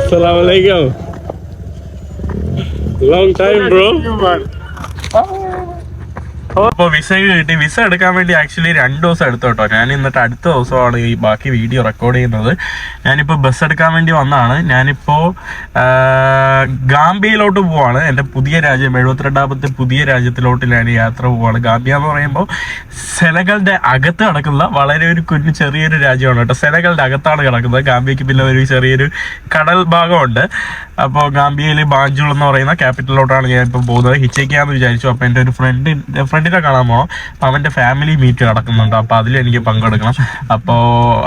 Assalamualaikum. Long time, bro. അപ്പൊ visa കിട്ടി visa എടുക്കാൻ വേണ്ടി ആക്ച്വലി രണ്ട് ദിവസം എടുത്തു കേട്ടോ. ഞാൻ എന്നിട്ട് അടുത്ത ദിവസമാണ് ഈ ബാക്കി വീഡിയോ റെക്കോർഡ് ചെയ്യുന്നത്. ഞാനിപ്പോ ബസ് എടുക്കാൻ വേണ്ടി വന്നാണ്. ഞാനിപ്പോ ഗാംബിയയിലോട്ട് പോവാണ്. എന്റെ പുതിയ രാജ്യം എഴുപത്തിരണ്ടാമത്തെ പുതിയ രാജ്യത്തിലോട്ട് ഞാൻ യാത്ര പോവാണ്. ഗാംബിയ എന്ന് പറയുമ്പോൾ സെനകളുടെ അകത്ത് കിടക്കുന്ന വളരെ ഒരു കുഞ്ഞു ചെറിയൊരു രാജ്യമാണ് കേട്ടോ. സെനകളുടെ അകത്താണ് കിടക്കുന്നത്. ഗാംബിയക്ക് പിന്നെ ഒരു ചെറിയൊരു കടൽ ഭാഗമുണ്ട്. അപ്പോൾ ഗാംബിയയിൽ ബാഞ്ചുൾ എന്ന് പറയുന്ന ക്യാപിറ്റലിലോട്ടാണ് ഞാൻ ഇപ്പോൾ പോകുന്നത്. ഹിച്ചയ്ക്കാന്ന് വിചാരിച്ചു. അപ്പോൾ എന്റെ ഒരു ഫ്രണ്ട് ഫ്രണ്ടിനെ കാണാൻ പോകണം അപ്പം അവന്റെ ഫാമിലി മീറ്റ് നടക്കുന്നുണ്ട്. അപ്പോൾ അതിൽ എനിക്ക് പങ്കെടുക്കണം. അപ്പോൾ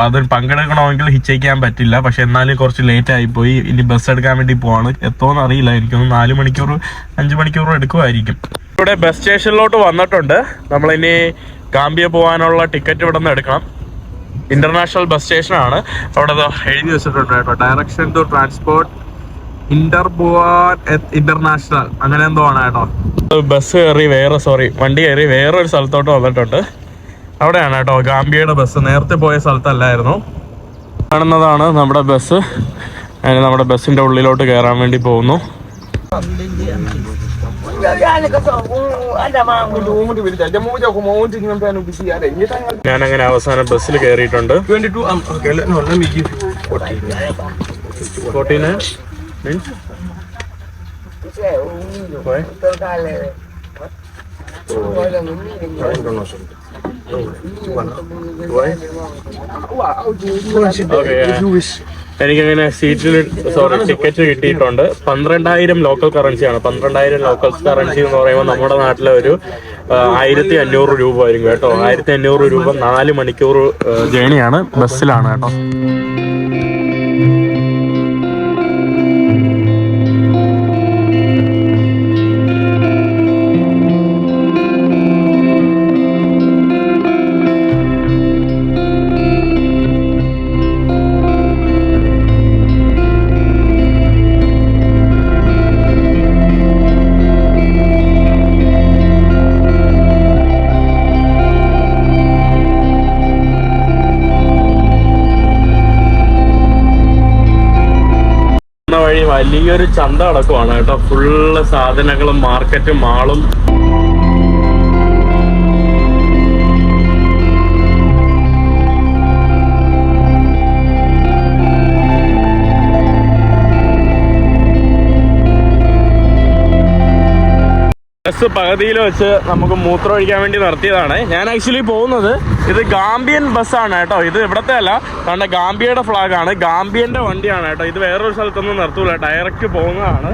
അത് പങ്കെടുക്കണമെങ്കിൽ ഹിച്ചയ്ക്കാൻ പറ്റില്ല. പക്ഷെ എന്നാലും കുറച്ച് ലേറ്റ് ആയിപ്പോയി. ഇനി ബസ് എടുക്കാൻ വേണ്ടി പോവാണ്. എത്തോന്ന് അറിയില്ല. എനിക്കൊന്ന് നാല് മണിക്കൂർ അഞ്ച് മണിക്കൂർ എടുക്കുമായിരിക്കും. ഇവിടെ ബസ് സ്റ്റേഷനിലോട്ട് വന്നിട്ടുണ്ട്. നമ്മളിനി ഗാംബിയ പോകാനുള്ള ടിക്കറ്റ് ഇവിടെ നിന്ന് എടുക്കണം. ഇന്റർനാഷണൽ ബസ് സ്റ്റേഷനാണ് അവിടെ എഴുതി വെച്ചിട്ടുണ്ട് കേട്ടോ. ഡയറക്ഷൻ ടു ട്രാൻസ്പോർട്ട് ഇന്റർനാഷണൽ അങ്ങനെ എന്തോ ആണ് കേട്ടോ. ബസ് കയറി വേറെ സോറി വണ്ടി കയറി വേറെ ഒരു സ്ഥലത്തോട്ട് വന്നിട്ടുണ്ട്. അവിടെയാണ് കേട്ടോ ഗാംബിയയുടെ ബസ്. നേരത്തെ പോയ സ്ഥലത്തല്ലായിരുന്നു. കാണുന്നതാണ് നമ്മുടെ ബസ്. ഞാൻ നമ്മുടെ ബസ്സിന്റെ ഉള്ളിലോട്ട് കയറാൻ വേണ്ടി പോകുന്നു. ഞാനങ്ങനെ അവസാനം ബസ്സിൽ കയറിയിട്ടുണ്ട്. ഫോർട്ടീന് മീൻസ് എനിക്കങ്ങനെ സീറ്റിൽ സോറി ടിക്കറ്റ് കിട്ടിയിട്ടുണ്ട്. പന്ത്രണ്ടായിരം ലോക്കൽ കറൻസിയാണ് പന്ത്രണ്ടായിരം ലോക്കൽ കറൻസി എന്ന് പറയുമ്പോൾ നമ്മുടെ നാട്ടിലെ ഒരു ആയിരത്തി അഞ്ഞൂറ് രൂപ വരും കേട്ടോ. ആയിരത്തി അഞ്ഞൂറ് രൂപ നാല് മണിക്കൂർ ജേണിയാണ് ബസ്സിലാണ് കേട്ടോ. വലിയൊരു ചന്ത അടക്കമാണ് കേട്ടോ. ഫുള്ള് സാധനങ്ങളും മാർക്കറ്റും മാളും. ബസ് പകുതിയിൽ വെച്ച് നമുക്ക് മൂത്രം ഒഴിക്കാൻ വേണ്ടി നിർത്തിയതാണ്. ഞാൻ ആക്ച്വലി പോകുന്നത് ഇത് ഗാംബിയൻ ബസ്സാണ് കേട്ടോ. ഇത് ഇവിടത്തെ അല്ല കാരണം ഗാംബിയയുടെ ഫ്ലാഗ് ആണ് ഗാംബിയന്റെ വണ്ടിയാണ് കേട്ടോ. ഇത് വേറൊരു സ്ഥലത്തൊന്നും നിർത്തൂല. ഡയറക്റ്റ് പോകുന്നതാണ്.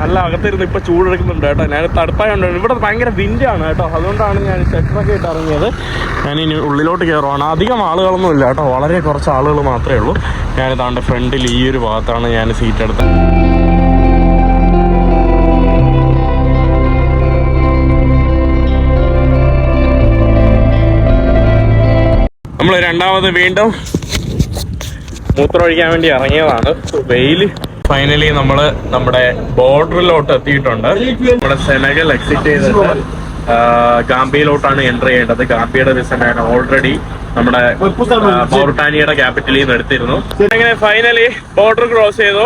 നല്ല അകത്തിരുന്ന് ഇപ്പൊ ചൂടെടുക്കുന്നുണ്ട് കേട്ടോ. ഞാൻ തടുപ്പായ ഇവിടെ ഭയങ്കര വിൻഡാണ് കേട്ടോ. അതുകൊണ്ടാണ് ഞാൻ ചെക്കറൊക്കെ ഇട്ട് ഇറങ്ങിയത്. ഞാൻ ഇനി ഉള്ളിലോട്ട് കയറുവാണ് അധികം ആളുകളൊന്നും ഇല്ല കേട്ടോ. വളരെ കുറച്ച് ആളുകൾ മാത്രമേ ഉള്ളൂ. ഞാൻ താണ്ട് ഫ്രണ്ടിൽ ഈ ഒരു ഭാഗത്താണ് ഞാൻ സീറ്റ് എടുത്തത്. നമ്മൾ രണ്ടാമത് വീണ്ടും മൂത്രമൊഴിക്കാൻ വേണ്ടി ഇറങ്ങിയതാണ്. വെയിൽ ഫൈനലി നമ്മൾ നമ്മുടെ ബോർഡറിലോട്ട് എത്തിയിട്ടുണ്ട്. നമ്മുടെ സെനഗൽ എക്സിറ്റ് ചെയ്തിട്ട് ഗാംബിയിലോട്ടാണ് എന്റർ ചെയ്യേണ്ടത്. ഗാംബിയയുടെ വിസ ഞാൻ ഓൾറെഡി നമ്മുടെ ആ, മൗറിട്ടാനിയയുടെ ക്യാപിറ്റലിൽ നിന്ന് എടുത്തിരുന്നു. അങ്ങനെ ഫൈനലി ബോർഡർ ക്രോസ് ചെയ്തു.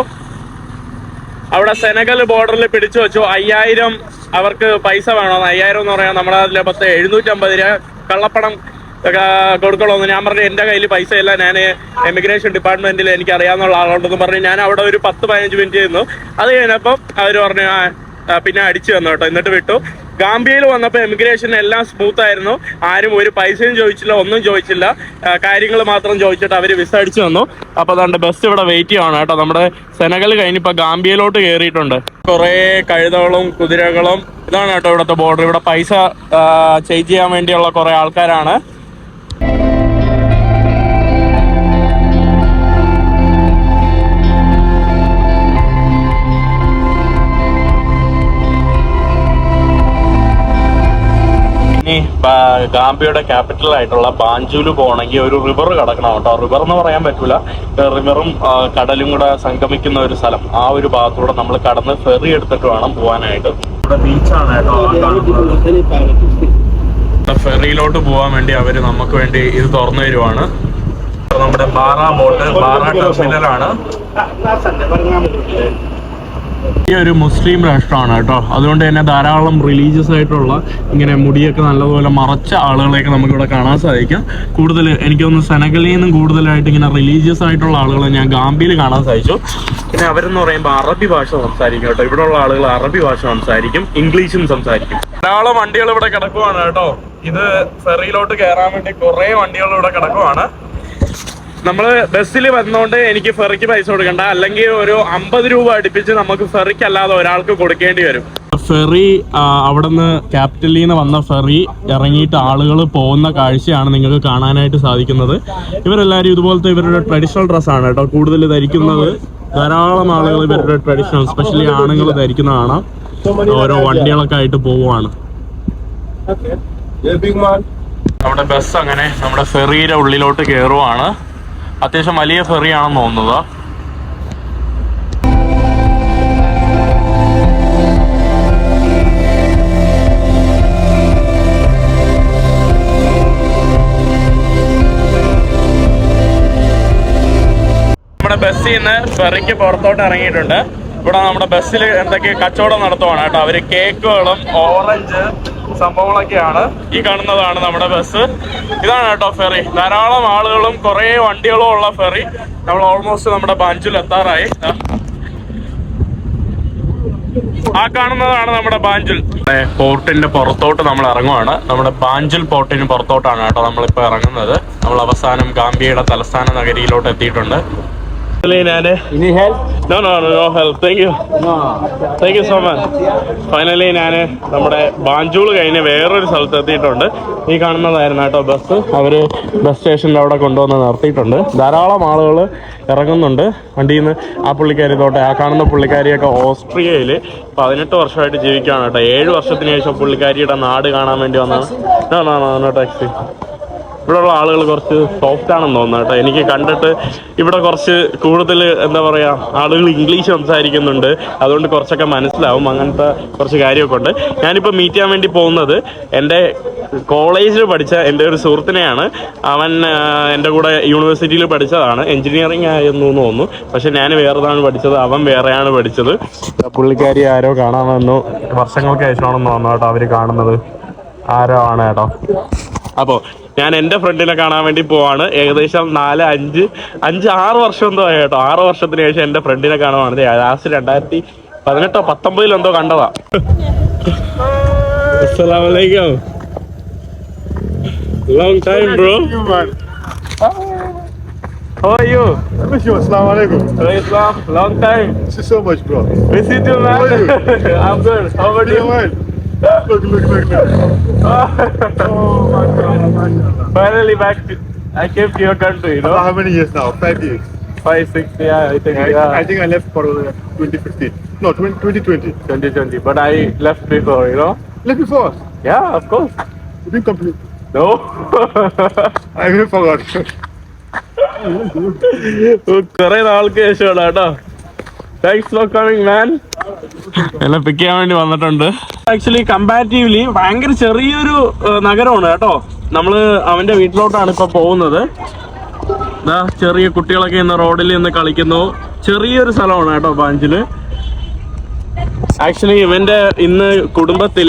അവിടെ സെനഗൽ ബോർഡറിൽ പിടിച്ചു വെച്ചു. അയ്യായിരം അവർക്ക് പൈസ വേണമെന്ന് അയ്യായിരം എന്ന് പറയാൻ നമ്മുടെ അതിലെ പത്ത് എഴുന്നൂറ്റമ്പത് രൂപ കള്ളപ്പണം കൊടുക്കണമെന്ന് ഞാൻ പറഞ്ഞു എന്റെ കയ്യിൽ പൈസ ഇല്ല ഞാൻ എമിഗ്രേഷൻ ഡിപ്പാർട്ട്മെന്റിൽ എനിക്ക് അറിയാവുന്ന ആളുണ്ടെന്ന് പറഞ്ഞു. ഞാൻ അവിടെ ഒരു പത്ത് പതിനഞ്ച് മിനിറ്റ് ചെയ്യുന്നു അത് കഴിഞ്ഞപ്പം അവർ പറഞ്ഞു "ആ, ആ, പിന്നെ അടിച്ചു വന്നു കേട്ടോ. എന്നിട്ട് വിട്ടു. ഗാംബിയയിൽ വന്നപ്പോൾ എമിഗ്രേഷൻ എല്ലാം സ്മൂത്ത് ആയിരുന്നു. ആരും ഒരു പൈസയും ചോദിച്ചില്ല ഒന്നും ചോദിച്ചില്ല. കാര്യങ്ങൾ മാത്രം ചോദിച്ചിട്ട് അവർ വിസ അടിച്ചു വന്നു അപ്പോൾ അതുകൊണ്ട് ബസ് ഇവിടെ വെയിറ്റ് ചെയ്യുവാണ് കേട്ടോ. നമ്മുടെ സെനഗൽ കഴിഞ്ഞിപ്പോൾ ഗാംബിയയിലോട്ട് കയറിയിട്ടുണ്ട് കുറേ കഴുതകളും കുതിരകളും ഇതാണ് കേട്ടോ ഇവിടുത്തെ ബോർഡർ ഇവിടെ പൈസ ചേഞ്ച് ചെയ്യാൻ വേണ്ടിയുള്ള കുറേ ആൾക്കാരാണ്. ഗാംബിയയുടെ ക്യാപിറ്റൽ ആയിട്ടുള്ള ബാഞ്ചൂൽ പോകണമെങ്കിൽ ഒരു റിവർ കടക്കണം കേട്ടോ റിവർ എന്ന് പറയാൻ പറ്റില്ല റിവറും കടലും കൂടെ സംഗമിക്കുന്ന ഒരു സ്ഥലം ആ ഒരു ഭാഗത്തൂടെ നമ്മൾ കടന്ന് ഫെറി എടുത്തിട്ട് വേണം പോകാനായിട്ട് ഇവിടെ ബീച്ചാണ് കേട്ടോ ഫെറിയിലോട്ട് പോകാൻ വേണ്ടി അവർ നമുക്ക് വേണ്ടി ഇത് തുറന്നു തരുവാണ് നമ്മുടെ ബാറ ബോട്ട് ബാറ ടെർമിനലാണ് ഈ ഒരു മുസ്ലിം രാഷ്ട്രമാണ് കേട്ടോ. അതുകൊണ്ട് തന്നെ ധാരാളം റിലീജിയസ് ആയിട്ടുള്ള ഇങ്ങനെ മുടിയൊക്കെ നല്ലതുപോലെ മറച്ച ആളുകളെയൊക്കെ നമുക്കിവിടെ കാണാൻ സാധിക്കും. കൂടുതൽ എനിക്ക് തോന്നുന്നു സെനഗലിൽ നിന്നും കൂടുതലായിട്ട് ഇങ്ങനെ റിലീജിയസ് ആയിട്ടുള്ള ആളുകളെ ഞാൻ ഗാംബിയിൽ കാണാൻ സാധിച്ചു. പിന്നെ അവരെന്ന് പറയുമ്പോൾ അറബി ഭാഷ സംസാരിക്കും കേട്ടോ. ഇവിടെയുള്ള ആളുകൾ അറബി ഭാഷ സംസാരിക്കും ഇംഗ്ലീഷും സംസാരിക്കും. ധാരാളം വണ്ടികൾ ഇവിടെ കിടക്കുവാണ് കേട്ടോ. ഇത് ഫെറിയിലോട്ട് കയറാൻ വേണ്ടി കുറേ വണ്ടികൾ ഇവിടെ കിടക്കുവാണ്. നമ്മൾ ബസ്സിൽ വന്നുകൊണ്ട് എനിക്ക് ഫെറിക്ക് പൈസ കൊടുക്കണ്ട. അല്ലെങ്കിൽ ഒരു അമ്പത് രൂപ അടുപ്പിച്ച് നമുക്ക് ഫെറിക്ക് അല്ലാതെ ഒരാൾക്ക് കൊടുക്കേണ്ടി വരും. ഫെറി അവിടെ നിന്ന് ക്യാപിറ്റലിൽ നിന്ന് വന്ന ഫെറി ഇറങ്ങിയിട്ട് ആളുകൾ പോകുന്ന കാഴ്ചയാണ് നിങ്ങൾക്ക് കാണാനായിട്ട് സാധിക്കുന്നത്. ഇവരെല്ലാവരും ഇതുപോലത്തെ ഇവരുടെ ട്രഡീഷണൽ ഡ്രസ്സാണ് കേട്ടോ. കൂടുതൽ ധരിക്കുന്നത് ധാരാളം ആളുകൾ ഇവരുടെ ട്രഡീഷണൽ സ്പെഷ്യലി ആണുങ്ങൾ ധരിക്കുന്നതാണ് ഓരോ വണ്ടികളൊക്കെ ആയിട്ട് പോവുകയാണ്. നമ്മുടെ ബസ് അങ്ങനെ നമ്മുടെ ഫെറിയുടെ ഉള്ളിലോട്ട് കയറുവാണ് അത്യാവശ്യം വലിയ ഫെറിയാണെന്ന് തോന്നുന്നത്. നമ്മുടെ ബസ്സിൽ നിന്ന് ഫെറിക്ക് പുറത്തോട്ട് ഇറങ്ങിയിട്ടുണ്ട്. ഇവിടെ നമ്മുടെ ബസ്സിൽ എന്തൊക്കെ കച്ചവടം നടത്തുവാണ് കേട്ടോ. അവർ കേക്കുകളും ഓറഞ്ച് സംഭവങ്ങളൊക്കെയാണ് ഈ കാണുന്നതാണ് നമ്മുടെ ബസ്. ഇതാണ് കേട്ടോ ഫെറി. ധാരാളം ആളുകളും കുറേ വണ്ടികളും ഉള്ള ഫെറി. നമ്മൾ ഓൾമോസ്റ്റ് നമ്മുടെ ബാഞ്ചിൽ എത്താറായി. ആ കാണുന്നതാണ് നമ്മുടെ ബാഞ്ചിൽ. പോർട്ടിന്റെ പുറത്തോട്ട് നമ്മൾ ഇറങ്ങുവാണ്. നമ്മുടെ ബാഞ്ചിൽ പോർട്ടിന് പുറത്തോട്ടാണ് കേട്ടോ നമ്മളിപ്പോ ഇറങ്ങുന്നത്. നമ്മൾ അവസാനം ഗാംബിയയുടെ തലസ്ഥാന നഗരിയിലോട്ട് എത്തിയിട്ടുണ്ട്. ഞാൻ no no no help thank you thank you so much finally ഞാൻ നമ്മുടെ ബാഞ്ചൂൾ കഴിഞ്ഞ് വേറൊരു സ്ഥലത്ത് എത്തിയിട്ടുണ്ട്. ഈ കാണുന്നതായിരുന്നു കേട്ടോ ബസ് അവർ ബസ് സ്റ്റേഷനിൽ അവിടെ കൊണ്ടുവന്ന് നിർത്തിയിട്ടുണ്ട്. ധാരാളം ആളുകൾ ഇറങ്ങുന്നുണ്ട്. വണ്ടിയിൽ നിന്ന് ആ പുള്ളിക്കാരി തൊട്ടെ ആ കാണുന്ന പുള്ളിക്കാരിയൊക്കെ ഓസ്ട്രിയയിൽ പതിനെട്ട് വർഷമായിട്ട് ജീവിക്കുകയാണ് കേട്ടോ. ഏഴ് വർഷത്തിന് ശേഷം പുള്ളിക്കാരിയുടെ നാട് കാണാൻ വേണ്ടി വന്നതാണ്. ടാക്സി ഇവിടെയുള്ള ആളുകൾ കുറച്ച് സോഫ്റ്റ് ആണെന്ന് തോന്നുന്നു കേട്ടോ. എനിക്ക് കണ്ടിട്ട് ഇവിടെ കുറച്ച് കൂടുതൽ എന്താ പറയുക ആളുകൾ ഇംഗ്ലീഷ് സംസാരിക്കുന്നുണ്ട്. അതുകൊണ്ട് കുറച്ചൊക്കെ മനസ്സിലാവും. അങ്ങനത്തെ കുറച്ച് കാര്യമൊക്കെ ഉണ്ട്. ഞാനിപ്പോൾ മീറ്റ് ചെയ്യാൻ വേണ്ടി പോകുന്നത് എന്റെ കോളേജിൽ പഠിച്ച എന്റെ ഒരു സുഹൃത്തിനെയാണ്. അവൻ എന്റെ കൂടെ യൂണിവേഴ്സിറ്റിയിൽ പഠിച്ചതാണ്. എഞ്ചിനീയറിംഗ് ആയിരുന്നു എന്ന് തോന്നുന്നു. പക്ഷെ ഞാൻ വേറെതാണ് പഠിച്ചത് അവൻ വേറെയാണ് പഠിച്ചത്. പുള്ളിക്കാരി ആരോ കാണാൻ വന്നു. വർഷങ്ങൾക്ക് ശേഷമാണെന്ന് തോന്നുന്നു കേട്ടോ അവർ കാണുന്നത്. ആരോ ആണ് കേട്ടോ. അപ്പോൾ ഞാൻ എന്റെ ഫ്രണ്ടിനെ കാണാൻ വേണ്ടി പോവാണ് ഏകദേശം നാല് അഞ്ച് അഞ്ച് ആറ് വർഷം എന്തോ ആയി കേട്ടോ ആറ് വർഷത്തിന് ശേഷം എന്റെ ഫ്രണ്ടിനെ കാണുവാണ് ലാസ്റ്റ് രണ്ടായിരത്തി പതിനെട്ടോ പത്തൊമ്പതിലോ എന്തോ കണ്ടതാ അസ്സലാമലൈക്കും long time bro How are you? Miss you, Assalamu alaikum. Islam, long time. This is so much, bro. Miss you too, man. How are you? I'm good. How about You you? well? Look, look, look, look. Oh, mashallah, mashallah. Finally back. To, I came to your country, you know. How many years now? Five years. Five, six, yeah, I think, I, yeah. I think I left for uh, 2015. No, 20, 2020. 2020, but I left before, you know. Left before us. Yeah, of course. You didn't complete. No. I even forgot. കുറെ നാൾക്ക് ശേഷമാണ് കേട്ടോ thanks for coming മാൻ എന്നെ പിക്ക് ചെയ്യാൻ വേണ്ടി വന്നിട്ടുണ്ട്. Actually comparatively ഭയങ്കര ചെറിയൊരു നഗരമാണ് കേട്ടോ. നമ്മൾ അവന്റെ വീട്ടിലോട്ടാണ് ഇപ്പൊ പോകുന്നത്. ചെറിയ കുട്ടികളൊക്കെ ഇന്ന് റോഡിൽ നിന്ന് കളിക്കുന്നു. ചെറിയൊരു സ്ഥലമാണ് കേട്ടോ ബാഞ്ചിൽ ആക്ച്വലി ഇവന്റെ ഇന്ന് കുടുംബത്തിൽ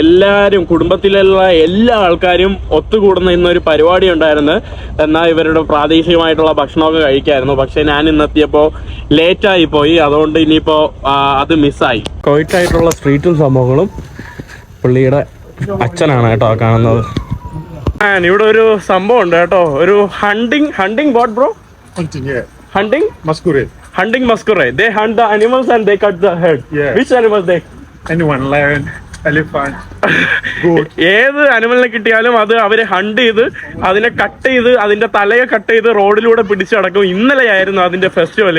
എല്ലാവരും എല്ലാരും കുടുംബത്തിലുള്ള എല്ലാ ആൾക്കാരും ഒത്തുകൂടുന്ന ഇന്നൊരു പരിപാടി ഉണ്ടായിരുന്നു. എന്നാൽ ഇവരുടെ പ്രാദേശികമായിട്ടുള്ള ഭക്ഷണമൊക്കെ കഴിക്കായിരുന്നു. പക്ഷെ ഞാൻ ഇന്നെത്തിയപ്പോ ലേറ്റായി ആയി പോയി. അതുകൊണ്ട് ഇനിയിപ്പോ അത് മിസ്സായി. കോയിട്ടായിട്ടുള്ള സ്ട്രീറ്റും സംഭവങ്ങളും പുള്ളിയുടെ അച്ഛനാണ് കേട്ടോ കാണുന്നത്. ഞാൻ ഇവിടെ ഒരു സംഭവം ഉണ്ട് കേട്ടോ. ഒരു hunting hunting boat bro. Hunting Masquerade. Hunting masquerade. They hunt the animals and they cut the head. Yeah. Which animals they? Anyone, lion, elephant, goat. ഏത് അനിമലിനെ കിട്ടിയാലും അത് അവരെ ഹണ്ട് ചെയ്ത് അതിനെ കട്ട് ചെയ്ത് അതിന്റെ തലയെ കട്ട് ചെയ്ത് റോഡിലൂടെ പിടിച്ചടക്കും ഇന്നലെയായിരുന്നു അതിന്റെ ഫെസ്റ്റിവൽ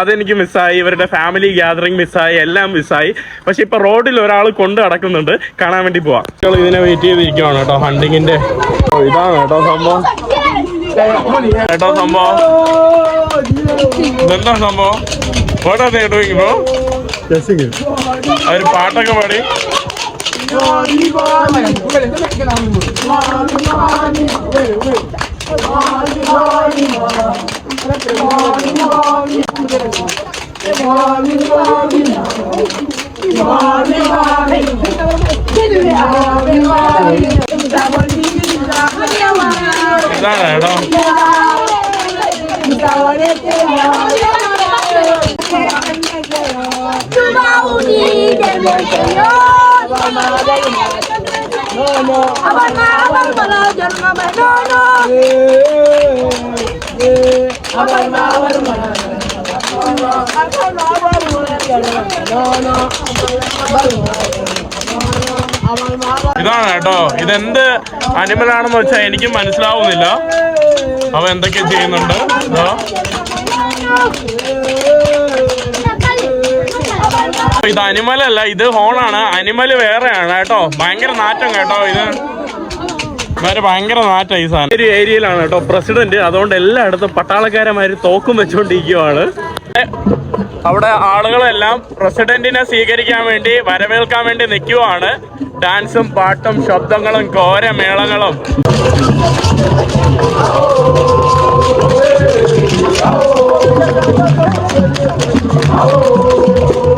അതെനിക്ക് മിസ്സായി ഇവരുടെ ഫാമിലി ഗ്യാതറിംഗ് മിസ്സായി എല്ലാം മിസ്സായി പക്ഷെ ഇപ്പൊ റോഡിൽ ഒരാൾ കൊണ്ട് നടക്കുന്നുണ്ട് കാണാൻ വേണ്ടി പോവാം ഇതിനെ വെയിറ്റ് ചെയ്തിരിക്കുവാണ് കേട്ടോ ഹണ്ടിങ്ങിന്റെ ഇതാണ് കേട്ടോ സംഭവം കേട്ടോ സംഭവം ഇതെന്താ സംഭവം? What are they doing bro. അവർ പാട്ടൊക്കെ പാടി. ഇതാണ് കേട്ടോ ഇതാണ് കേട്ടോ. ഇതെന്ത് അനിമൽ ആണെന്ന് വെച്ചാൽ എനിക്ക് മനസ്സിലാവുന്നില്ല. അവ എന്തൊക്കെ ചെയ്യുന്നുണ്ട്? ഇതാ. അനിമലല്ല ഇത് ഹോണാണ് അനിമൽ വേറെയാണ് കേട്ടോ. ഭയങ്കര നാറ്റം കേട്ടോ ഇത്. വേറെ ഭയങ്കര നാറ്റം ഈ സാധനം. ഒരു ഏരിയയിലാണ് കേട്ടോ പ്രസിഡന്റ്. അതുകൊണ്ട് എല്ലായിടത്തും പട്ടാളക്കാരന്മാര് തോക്കും വെച്ചുകൊണ്ടിരിക്കുവാണ് അവിടെ ആളുകളെല്ലാം പ്രസിഡന്റിനെ സ്വീകരിക്കാൻ വേണ്ടി വരവേൽക്കാൻ വേണ്ടി നിൽക്കുവാണ്. ഡാൻസും പാട്ടും ശബ്ദങ്ങളും ഘോരമേളങ്ങളും പ്രസിഡന്റ്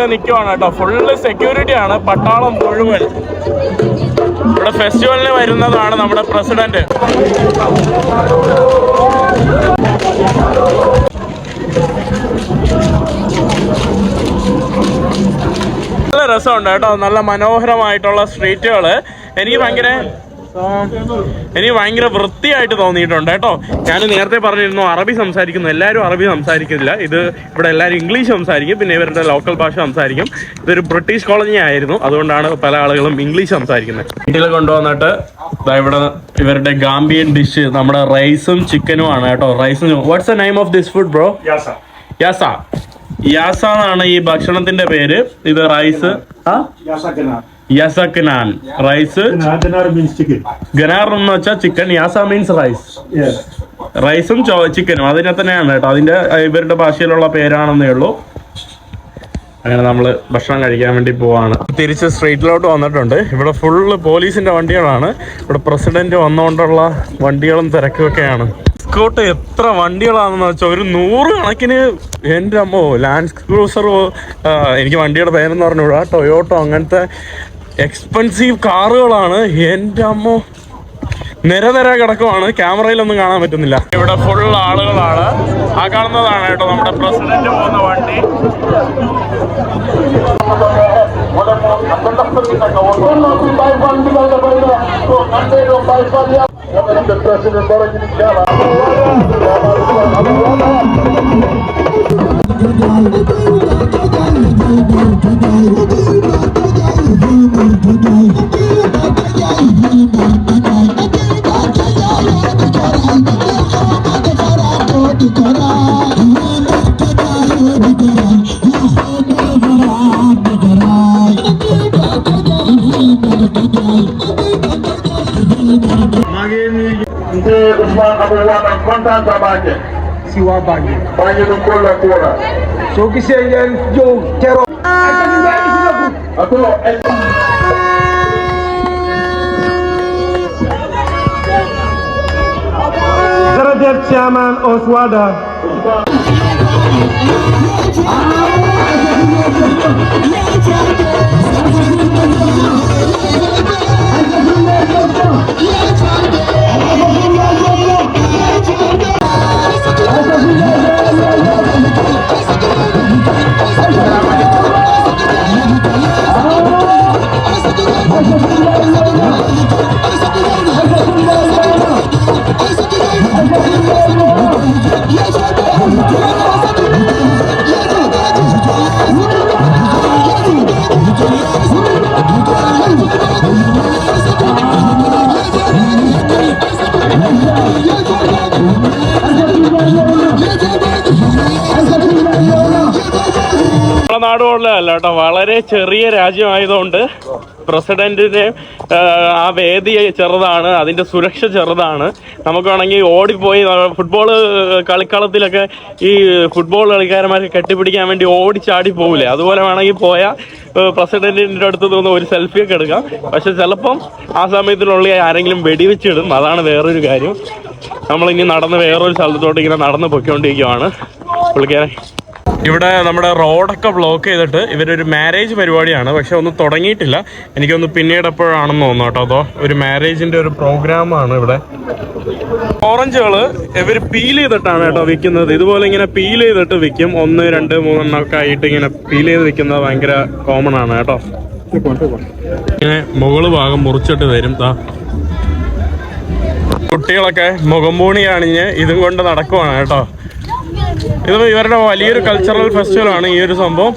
വരെ നിൽക്കുവാണ് കേട്ടോ. ഫുള്ള് സെക്യൂരിറ്റി ആണ്. പട്ടാളം മുഴുവൻ. ഇവിടെ ഫെസ്റ്റിവലിന് വരുന്നതാണ് നമ്മുടെ പ്രസിഡന്റ് നല്ല രസമുണ്ട് കേട്ടോ. നല്ല മനോഹരമായിട്ടുള്ള സ്ട്രീറ്റുകൾ എനിക്ക് ഭയങ്കര എനിക്ക് ഭയങ്കര വൃത്തിയായിട്ട് തോന്നിയിട്ടുണ്ട് കേട്ടോ. ഞാൻ നേരത്തെ പറഞ്ഞിരുന്നു അറബി സംസാരിക്കുന്നു. എല്ലാവരും അറബി സംസാരിക്കില്ല ഇത് ഇവിടെ എല്ലാവരും ഇംഗ്ലീഷ് സംസാരിക്കും പിന്നെ ഇവരുടെ ലോക്കൽ ഭാഷ സംസാരിക്കും. ഇതൊരു ബ്രിട്ടീഷ് കോളനി ആയിരുന്നു. അതുകൊണ്ടാണ് പല ആളുകളും ഇംഗ്ലീഷ് സംസാരിക്കുന്നത്. വീട്ടിൽ കൊണ്ടുവന്നിട്ട് ഇവിടെ ഇവരുടെ ഗാംബിയൻ ഡിഷ് നമ്മുടെ റൈസും ചിക്കനും ആണ് കേട്ടോ. റൈസും what's the name of this food bro. Yasa yasa എന്നാണ് ഈ ഭക്ഷണത്തിന്റെ പേര്. ഇത് റൈസ് Yasa. Ganar. യസക് റൈസ്. ഗനാർ എന്ന് വെച്ചാൽ ചിക്കൻ യാസ മീൻസ് റൈസ്. റൈസും ചിക്കനും അതിനെ തന്നെയാണ് കേട്ടോ. അതിന്റെ ഇവരുടെ ഭാഷയിലുള്ള പേരാണെന്നേ ഉള്ളൂ. അങ്ങനെ നമ്മൾ ഭക്ഷണം കഴിക്കാൻ വേണ്ടി പോവാണ്. തിരിച്ച് സ്ട്രീറ്റിലോട്ട് വന്നിട്ടുണ്ട്. ഇവിടെ ഫുള്ള് പോലീസിന്റെ വണ്ടികളാണ്. ഇവിടെ പ്രസിഡന്റ് വന്നുകൊണ്ടുള്ള വണ്ടികളും തിരക്കുമൊക്കെയാണ്. സ്കോട്ട് എത്ര വണ്ടികളാണെന്ന് വെച്ചാൽ ഒരു നൂറ് കണക്കിന് എന്റെ അമ്മോ ലാൻഡ് ക്രൂസർ എനിക്ക് വണ്ടിയുടെ പേരെന്ന് പറഞ്ഞുകൂടാ. ടൊയോട്ടോ അങ്ങനത്തെ എക്സ്പെൻസീവ് കാറുകളാണ്. എന്റെ അമ്മോ. നിര നിര കിടക്കുവാണ്. ക്യാമറയിലൊന്നും കാണാൻ പറ്റുന്നില്ല. ഇവിടെ ഫുൾ ആളുകളാണ്. ആ കാണുന്നതാണ് കേട്ടോ നമ്മുടെ പ്രസിഡന്റ് പോകുന്ന വണ്ടി. Mzee Abuwana kontaan sa Banjul. si waa Banjul Banjul ɗum kolla kuura. soo gisee ngeen ñëw teroo Ako, Jërëjëf Chairman Oswada. Thank രാജ്യമല്ല കേട്ടോ വളരെ ചെറിയ രാജ്യമായതുകൊണ്ട് പ്രസിഡന്റിന്റെ ആ വേദി ചെറുതാണ് അതിന്റെ സുരക്ഷ ചെറുതാണ്. നമുക്ക് വേണമെങ്കിൽ ഓടിപ്പോയി ഫുട്ബോൾ കളിക്കളത്തിലൊക്കെ ഈ ഫുട്ബോൾ കളിക്കാരന്മാരെ കെട്ടിപ്പിടിക്കാൻ വേണ്ടി ഓടിച്ചാടി പോകില്ലേ അതുപോലെ വേണമെങ്കിൽ പോയ പ്രസിഡന്റിന്റെ അടുത്ത് നിന്ന് ഒരു സെൽഫി ഒക്കെ എടുക്കാം. പക്ഷെ ചിലപ്പം ആ സമയത്തിനുള്ളിൽ ആരെങ്കിലും വെടിവെച്ചിടും. അതാണ് വേറൊരു കാര്യം. നമ്മളിനി നടന്ന് വേറൊരു സ്ഥലത്തോട്ട് ഇങ്ങനെ നടന്ന് പൊയ്ക്കൊണ്ടിരിക്കുവാണ്. പുള്ളിക്കാരൻ. ഇവിടെ നമ്മുടെ റോഡൊക്കെ ബ്ലോക്ക് ചെയ്തിട്ട് ഇവരൊരു മാരേജ് പരിപാടിയാണ്. പക്ഷെ ഒന്നും തുടങ്ങിയിട്ടില്ല. എനിക്കൊന്ന് പിന്നീട് എപ്പോഴാണെന്ന് തോന്നുന്നു കേട്ടോ. അതോ ഒരു മാരേജിന്റെ ഒരു പ്രോഗ്രാമാണ് ഇവിടെ. ഓറഞ്ചുകൾ ഇവർ പീൽ ചെയ്തിട്ടാണ് കേട്ടോ വിൽക്കുന്നത്. ഇതുപോലെ ഇങ്ങനെ പീൽ ചെയ്തിട്ട് വിൽക്കും. ഒന്ന് രണ്ട് മൂന്നെണ്ണം ഒക്കെ ആയിട്ട് ഇങ്ങനെ പീൽ ചെയ്ത് വിൽക്കുന്നത് ഭയങ്കര കോമൺ ആണ് കേട്ടോ. ഇങ്ങനെ മുകൾ ഭാഗം മുറിച്ചിട്ട് വരും. താ കുട്ടികളൊക്കെ മുഖംപൂണി അണിഞ്ഞ് ഇതും കൊണ്ട് നടക്കുവാണ് കേട്ടോ. ഇത് ഇവരുടെ വലിയൊരു കൾച്ചറൽ ഫെസ്റ്റിവൽ ആണ് ഈ ഒരു സംഭവം.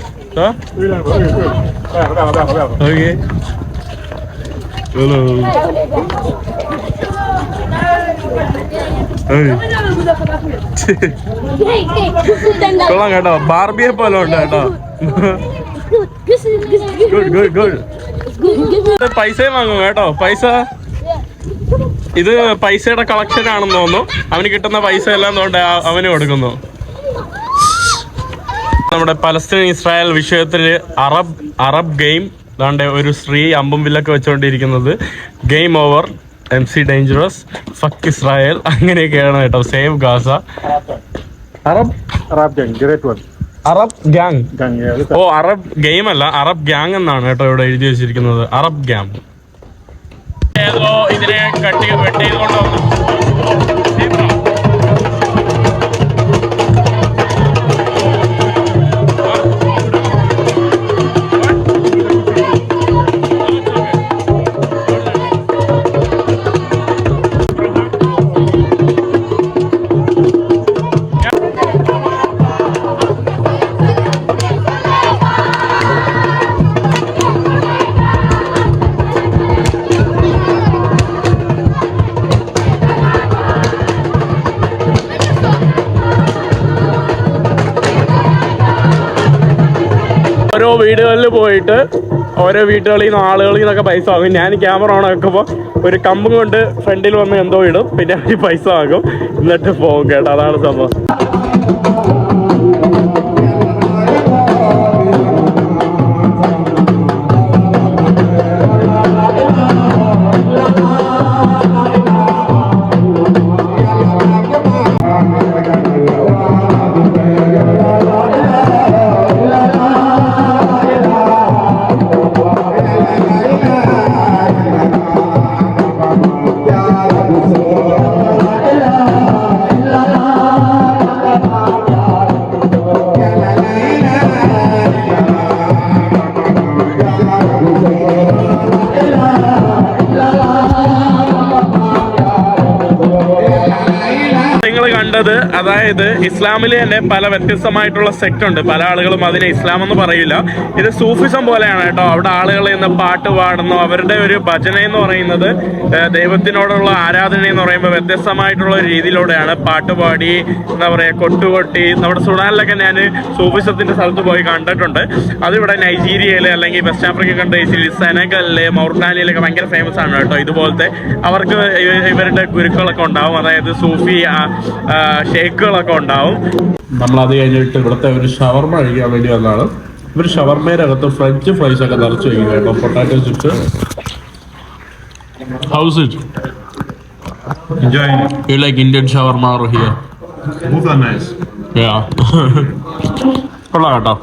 കൊള്ളാം കേട്ടോ. ബാർബിയെ പോലെ ഉണ്ട് കേട്ടോ. Good good good. പൈസയും വാങ്ങും കേട്ടോ. പൈസ ഇത് പൈസയുടെ കളക്ഷൻ ആണെന്ന് തോന്നുന്നു. അവന് കിട്ടുന്ന പൈസ എല്ലാം തോണ്ട് അവന് കൊടുക്കുന്നു. നമ്മുടെ പലസ്തീൻ ഇസ്രായേൽ വിഷയത്തിൽ അറബ് അറബ് ഗെയിം അതാണ്ട് ഒരു സ്ത്രീ അമ്പും വില്ലൊക്കെ വെച്ചുകൊണ്ടിരിക്കുന്നത് game over M C dangerous fuck Israel അങ്ങനെയൊക്കെയാണ് കേട്ടോ. Save Gaza Arab Arab gang ഓ അറബ് ഗെയിം അല്ല അറബ് ഗ്യാങ് എന്നാണ് കേട്ടോ ഇവിടെ എഴുതി വെച്ചിരിക്കുന്നത്. അറബ് ഗ്യാങ് ഏതോ ഇതിനെ കട്ടി വെട്ടി ചെയ്തുകൊണ്ട് വീടുകളിൽ പോയിട്ട് ഓരോ വീട്ടുകളിൽ നിന്ന് ആളുകളിൽ നിന്നൊക്കെ പൈസ വാങ്ങും. ഞാൻ ക്യാമറ ഓൺ ആക്കുമ്പോൾ ഒരു കമ്പ് കൊണ്ട് ഫ്രണ്ടിൽ വന്ന് എന്തോ ഇടും. പിന്നെ അവർ പൈസ വാങ്ങും. എന്നിട്ട് പോകും കേട്ടോ. അതാണ് സംഭവം. അതായത് ഇസ്ലാമിൽ തന്നെ പല വ്യത്യസ്തമായിട്ടുള്ള സെക്ട് ഉണ്ട്. പല ആളുകളും അതിനെ ഇസ്ലാം എന്ന് പറയില്ല. ഇത് സൂഫിസം പോലെയാണ് കേട്ടോ. അവിടെ ആളുകൾ ഇന്ന് പാട്ട് പാടുന്നു. അവരുടെ ഒരു ഭജന എന്ന് പറയുന്നത് ദൈവത്തിനോടുള്ള ആരാധന എന്ന് പറയുമ്പോൾ വ്യത്യസ്തമായിട്ടുള്ള ഒരു രീതിയിലൂടെയാണ്. പാട്ട് പാടി എന്താ പറയുക കൊട്ടുകൊട്ടി നമ്മുടെ സുഡാനിലൊക്കെ ഞാൻ സൂഫിസത്തിന്റെ സ്ഥലത്ത് പോയി കണ്ടിട്ടുണ്ട്. അതിവിടെ നൈജീരിയയിൽ അല്ലെങ്കിൽ വെസ്റ്റ് ആഫ്രിക്കൻ കൺട്രീസിൽ സെനഗലിൽ മൗർട്ടാനിയിലൊക്കെ ഭയങ്കര ഫേമസ് ആണ് കേട്ടോ ഇതുപോലത്തെ. അവർക്ക് ഇവരുടെ ഗുരുക്കളൊക്കെ ഉണ്ടാവും. അതായത് സൂഫി ഷെയ്ഖുകളൊക്കെ ഉണ്ടാവും. നമ്മൾ അത് കഴിഞ്ഞിട്ട് ഇവിടുത്തെ ഒരു ഷവർമ കഴിക്കാൻ വേണ്ടി വന്നതാണ് ഇവർ ഷവർമയുടെ അകത്ത് ഫ്രഞ്ച് ഫ്രൈസ് ഒക്കെ നിറച്ച് വയ്ക്കും കേട്ടോ. Potato chips. How's it you like Indian shawarma here. കൊള്ളാം കേട്ടോ.